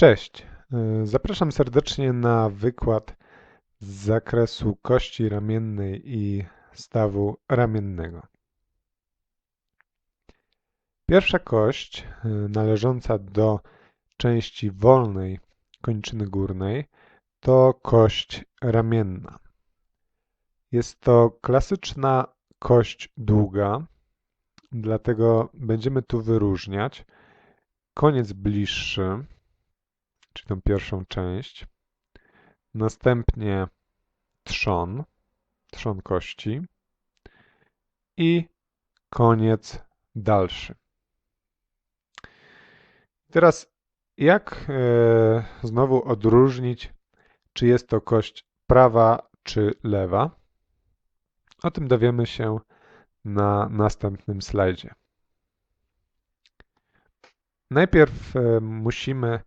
Cześć. Y, Zapraszam serdecznie na wykład z zakresu kości ramiennej i stawu ramiennego. Pierwsza kość, y, należąca do części wolnej kończyny górnej, to kość ramienna. Jest to klasyczna kość długa, dlatego będziemy tu wyróżniać koniec bliższy, czyli tą pierwszą część. Następnie trzon, trzon kości i koniec dalszy. Teraz jak e, znowu odróżnić, czy jest to kość prawa czy lewa? O tym dowiemy się na następnym slajdzie. Najpierw e, musimy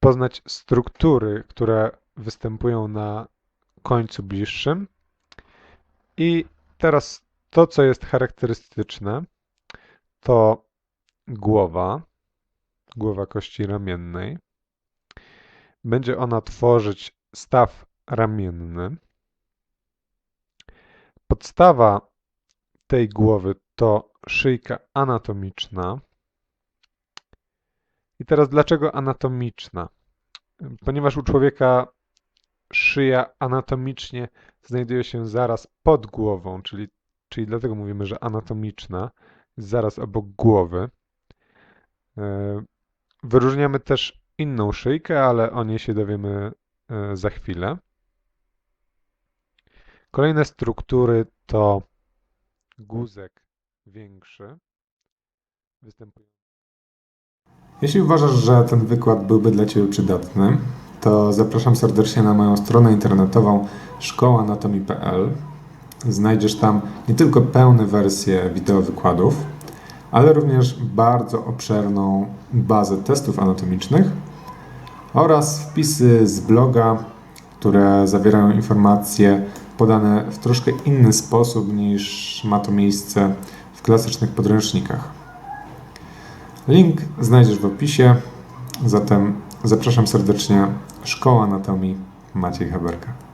poznać struktury, które występują na końcu bliższym. I teraz to, co jest charakterystyczne, to głowa, głowa kości ramiennej. Będzie ona tworzyć staw ramienny. Podstawa tej głowy to szyjka anatomiczna. I teraz dlaczego anatomiczna? Ponieważ u człowieka szyja anatomicznie znajduje się zaraz pod głową, czyli, czyli dlatego mówimy, że anatomiczna, zaraz obok głowy. E, wyróżniamy też inną szyjkę, ale o niej się dowiemy e, za chwilę. Kolejne struktury to guzek większy, występujący Jeśli uważasz, że ten wykład byłby dla Ciebie przydatny, to zapraszam serdecznie na moją stronę internetową szkołanatomii.pl. Znajdziesz tam nie tylko pełne wersje wideo wykładów, ale również bardzo obszerną bazę testów anatomicznych oraz wpisy z bloga, które zawierają informacje podane w troszkę inny sposób niż ma to miejsce w klasycznych podręcznikach. Link znajdziesz w opisie, zatem zapraszam serdecznie Szkoła Anatomii Maciej Haberka.